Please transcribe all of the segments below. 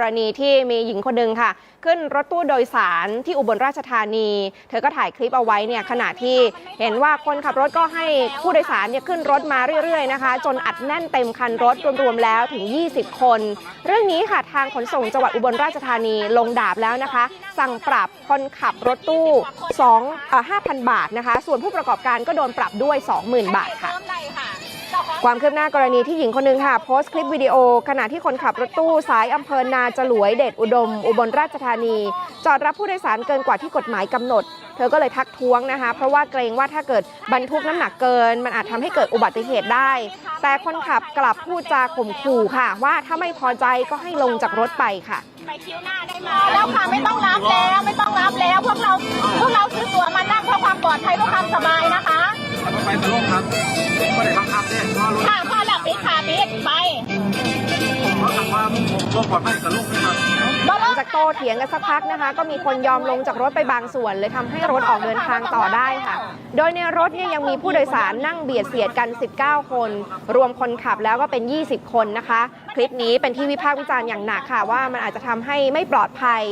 กรณีที่มีหญิงคนหนึ่งค่ะ ขึ้นรถตู้โดยสารที่อุบลราชธานี เธอก็ถ่ายคลิปเอาไว้เนี่ยขณะที่เห็นว่าคนขับรถก็ให้ผู้โดยสารเนี่ยขึ้นรถมาเรื่อยๆนะคะ จนอัดแน่นเต็มคันรถรวมๆแล้วถึง 20 คน เรื่องนี้ค่ะทางขนส่งจังหวัดอุบลราชธานีลงดาบแล้วนะคะ สั่งปรับคนขับรถตู้2 5,000 บาทนะคะ ส่วนผู้ประกอบการก็โดนปรับด้วย 20,000 บาทค่ะ ความคืบหน้ากรณีที่หญิงคนหนึ่งค่ะ โพสต์คลิปวิดีโอ ขณะที่คนขับรถตู้สายอำเภอนาจลวยเดชอุดม อุบลราชธานี จอดรับผู้โดยสารเกินกว่าที่กฎหมายกำหนด เธอก็เลยทักท้วงนะคะ เพราะว่าเกรงว่าถ้าเกิดบรรทุกน้ำหนักเกิน มันอาจทำให้เกิดอุบัติเหตุได้ แต่คนขับกลับพูดจาข่มขู่ค่ะ ว่าถ้าไม่พอใจก็ให้ลงจากรถไปค่ะไปคิวหน้าได้ไหมแล้วค่ะไม่ต้องรับแล้วไม่ต้องรับแล้วพวกเราพวกเราซื้อตั๋วมานั่งเพื่อความปลอดภัยเพื่อความสบายนะคะไปตะลุกครับ บับเนี่ยพราะรถค่ะพ่อหลับปิดค่ะปิดไปเขาขับมาผมรถปลอดภัยตะลุกนะครับหลังจากโตเถียงกันสักพักนะคะ ก็มีคนยอมลงจากรถไปบางส่วน เลยทำให้รถออกเดินทางต่อได้ค่ะ โดยในรถเนี่ยยังมีผู้โดยสารนั่งเบียดเสียดกัน 19 คน รวมคนขับแล้วก็เป็น 20 คนนะคะคลิปนี้เป็นที่วิพากษ์วิจารณ์อย่างหนักค่ะ ว่ามันอาจจะทำให้ไม่ปลอดภัย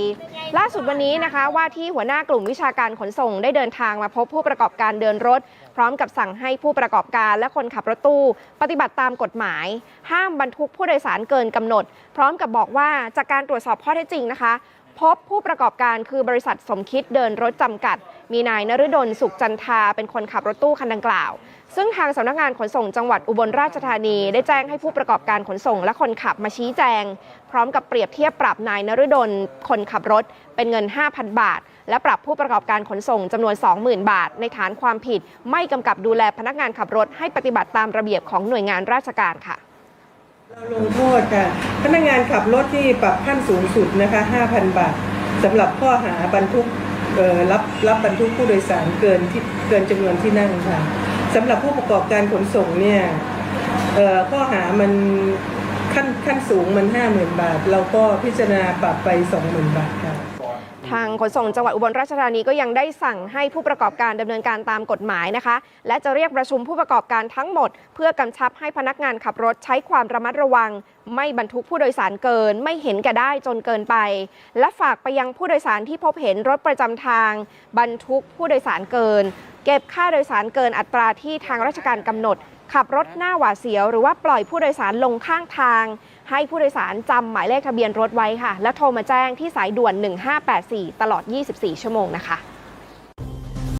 ล่าสุดวันนี้นะคะ ว่าที่หัวหน้ากลุ่มวิชาการขนส่งได้เดินทางมาพบผู้ประกอบการเดินรถ พร้อมกับสั่งให้ผู้ประกอบการและคนขับรถตู้ ปฏิบัติตามกฎหมาย ห้ามบรรทุกผู้โดยสารเกินกำหนด พร้อมกับบอกว่าจากการตรวจสอบข้อเท็จจริงนะคะ พบผู้ประกอบการคือบริษัทสมคิดเดินรถจำกัด มีนายนฤดลสุขจันทาเป็นคนขับรถตู้คันดังกล่าว ซึ่งทางสำนักงานขนส่งจังหวัดอุบลราชธานี ได้แจ้งให้ผู้ประกอบการขนส่งและคนขับมาชี้แจง พร้อมกับเปรียบเทียบปรับนายนฤดลคนขับรถ เป็นเงิน 5,000 บาท และปรับผู้ประกอบการขนส่งจำนวน 20,000 บาท ในฐานความผิด ไม่กำกับดูแลพนักงานขับรถให้ปฏิบัติตามระเบียบของหน่วยงานราชการค่ะ ลงโทษค่ะพนักงานขับรถที่ปรับขั้นสูงสุดนะคะ 5,000 บาทสำหรับข้อหาบรรทุกรับรับบรรทุกผู้โดยสารเกินที่เกินจำนวนที่นั่งค่ะสำหรับผู้ประกอบการขนส่งเนี่ยข้อหามันขั้นขั้นสูงมัน 50,000 บาท เราก็พิจารณาปรับไป 20,000 บาทค่ะ ทางขนส่งจังหวัดอุบลราชธานีก็ยังได้สั่งให้ผู้ประกอบการดำเนินการตามกฎหมายนะคะ และจะเรียกประชุมผู้ประกอบการทั้งหมด เพื่อกำชับให้พนักงานขับรถใช้ความระมัดระวัง ไม่บรรทุกผู้โดยสารเกิน ไม่เห็นแก่ได้จนเกินไป และฝากไปยังผู้โดยสารที่พบเห็นรถประจำทาง บรรทุกผู้โดยสารเกิน เก็บค่าโดยสารเกินอัตราที่ทางราชการกำหนด ขับรถหน้าหวาดเสียว หรือว่าปล่อยผู้โดยสารลงข้างทาง ให้ผู้โดยสารจำหมายเลขทะเบียนรถไว้ค่ะ แล้วโทรมาแจ้งที่สายด่วน 1584 ตลอด 24 ชั่วโมงนะคะ